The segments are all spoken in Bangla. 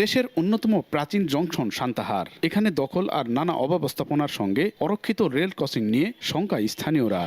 দেশের অন্যতম প্রাচীন জংশন সান্তাহার। এখানে দখল আর নানা অব্যবস্থাপনার সঙ্গে অরক্ষিত রেল ক্রসিং নিয়ে শঙ্কা স্থানীয়রা।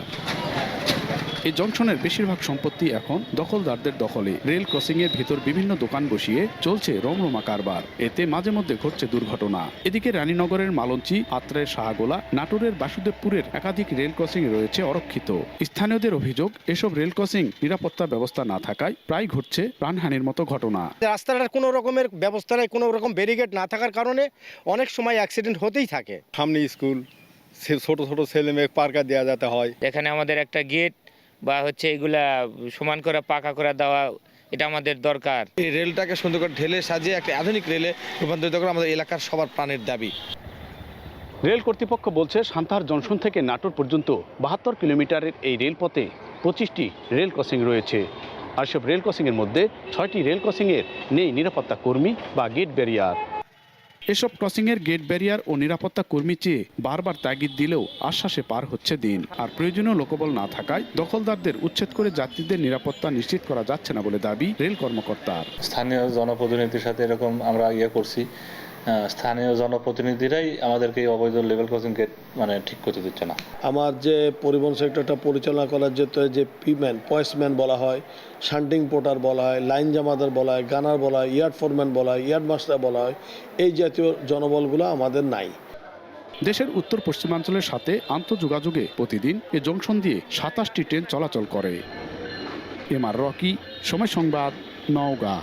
এই জংশনের বেশিরভাগ সম্পত্তি এখন দখলদারদের দখলে। রেল ক্রসিং এর ভেতর বিভিন্ন দোকান বসিয়ে চলছে রমরমা কারবার। এতে মাঝে মধ্যে ঘটছে দুর্ঘটনা। এদিকে রানীনগরের মালঞ্চি আত্রের শাহগোলা নাটোরের বাসুদেবপুরের একাধিক রেল ক্রসিং রয়েছে অরক্ষিত। স্থানীয়দের অভিযোগ এসব রেল ক্রসিং নিরাপত্তা ব্যবস্থা না থাকায় প্রায় ঘটছে প্রাণহানির মতো ঘটনা। রাস্তাটার কোনো রকমের ব্যবস্থা নেই কোনো রকম ব্যারিকেড না থাকার কারণে অনেক সময় অ্যাক্সিডেন্ট হতেই থাকে। সামনে স্কুল সে- ছোট ছোট ছেলে মেয়ে পার্কা দেওয়া যেতে হয়। এখানে আমাদের একটা গেট বা হচ্ছে এগুলা সমান করে পাকা করে দেওয়া এটা আমাদের দরকার। এই রেলটাকে সুন্দর করে ঢেলে সাজিয়ে একটা আধুনিক রেলে রূপান্তরিত করে আমাদের এলাকার সবার প্রাণের দাবি। রেল কর্তৃপক্ষ বলছে সান্তাহার জংশন থেকে নাটোর পর্যন্ত বাহাত্তর কিলোমিটারের এই রেলপথে পঁচিশটি রেল ক্রসিং রয়েছে। আর সব রেল ক্রসিংয়ের মধ্যে ছয়টি রেল ক্রসিংয়ের নেই নিরাপত্তা কর্মী বা গেট ব্যারিয়ার। এসব ক্রসিংয়ের গেট ব্যারিয়ার ও নিরাপত্তা কর্মী চেয়ে বারবার তাগিদ দিলেও আশ্বাসে পার হচ্ছে দিন। আর প্রয়োজনীয় লোকবল না থাকায় দখলদারদের উচ্ছেদ করে যাত্রীদের নিরাপত্তা নিশ্চিত করা যাচ্ছে না বলে দাবি রেল কর্মকর্তার। স্থানীয় জনপ্রতিনিধির সাথে এরকম আমরা ইয়ে করছি। স্থানীয় জনপ্রতিনিধিরাই আমাদেরকে এই অবৈধ লেভেল ক্রসিং গেট মানে ঠিক করতে দিচ্ছে না। আমার যে পরিবহন সেক্টরটা পরিচালনা করার যে তো যে পিম্যান পয়েসম্যান বলা হয় শান্টিং পোর্টার বলা হয় লাইন জামাদার বলা হয় গানার বলা হয় ইয়ার্ড ফোরম্যান বলা হয় ইয়ার্ড মাস্টার বলা হয় এই জাতীয় জনবলগুলো আমাদের নাই। দেশের উত্তর পশ্চিমাঞ্চলের সাথে আন্তঃযোগাযোগে প্রতিদিন এ জংশন দিয়ে সাতাশটি ট্রেন চলাচল করে। এম আর রকি সময় সংবাদ নওগাঁ।